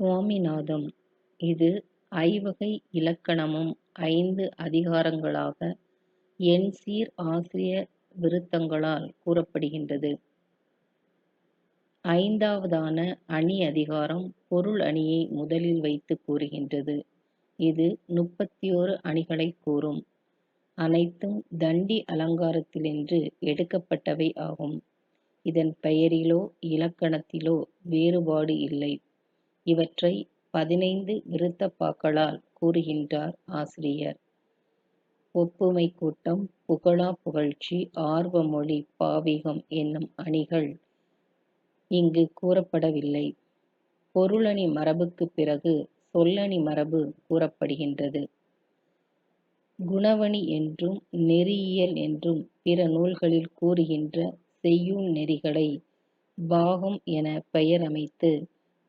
சுவாமிநாதம் இது ஐவகை இலக்கணமும் ஐந்து அதிகாரங்களாக எண்சீர் ஆசிரிய விருத்தங்களால் கூறப்படுகின்றது. ஐந்தாவதான அணி அதிகாரம் பொருள் அணியை முதலில் வைத்துக் கூறுகின்றது. இது முப்பத்தியோரு அணிகளைக் கூறும். அனைத்தும் தண்டி அலங்காரத்தினின்று எடுக்கப்பட்டவை ஆகும். இதன் பெயரிலோ இலக்கணத்திலோ வேறுபாடு இல்லை. இவற்றை பதினைந்து விருத்தப்பாக்களால் கூறுகின்றார் ஆசிரியர். ஒப்புமைக் கூட்டம் புகழாப் புகழ்ச்சி ஆர்வமொழி பாவிகம் என்னும் அணிகள் இங்குக் கூறப்படவில்லை. பொருளணி மரபுக்குப் பிறகு சொல்லணி மரபு கூறப்படுகின்றது. குணவணி என்றும் நெறியியல் என்றும் பிற நூல்களில் கூறுகின்ற செய்யுள் நெறிகளை பாகம் எனப் பெயரமைத்து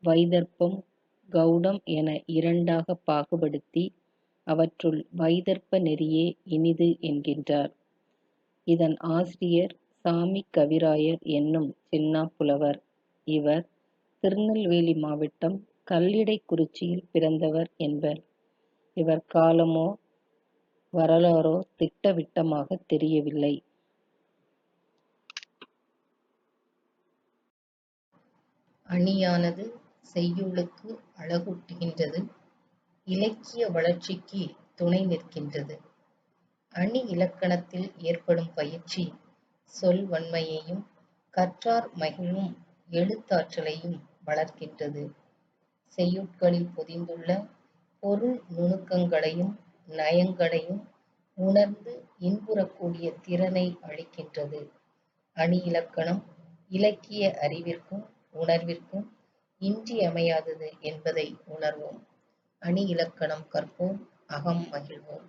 வைதர்ப்பம் கௌடம் என இரண்டாகப் பாகுபடுத்தி அவற்றுள் வைதர்ப்ப நெறியே இனிது என்கின்றார். இதன் ஆசிரியர் சாமிக் கவிராயர் என்னும் சின்னாப்புலவர் இவர் திருநெல்வேலி மாவட்டம் கல்லிடைக்குறிச்சியில் பிறந்தவர் என்பர். இவர் காலமோ வரலாறோ திட்டவிட்டமாக தெரியவில்லை. அணியானது செய்யுளுக்கு அழகூட்டுகின்றது. இலக்கிய வளர்ச்சிக்கு துணை நிற்கின்றது. அணி இலக்கணத்தில் ஏற்படும் பயிற்சி சொல்வன்மையையும் கற்றார் மகிழும் எழுத்தாற்றலையும் வளர்க்கின்றது. செய்யுட்களில் பொதிந்துள்ள பொருள் நுணுக்கங்களையும் நயங்களையும் உணர்ந்து இன்புறக்கூடிய திறனை அளிக்கின்றது. அணி இலக்கணம் இலக்கிய அறிவிற்கும் உணர்விற்கும் இன்றியமையாதது என்பதை உணர்வோம். அணி இலக்கணம் கற்போம் அகம் மகிழ்வோம்.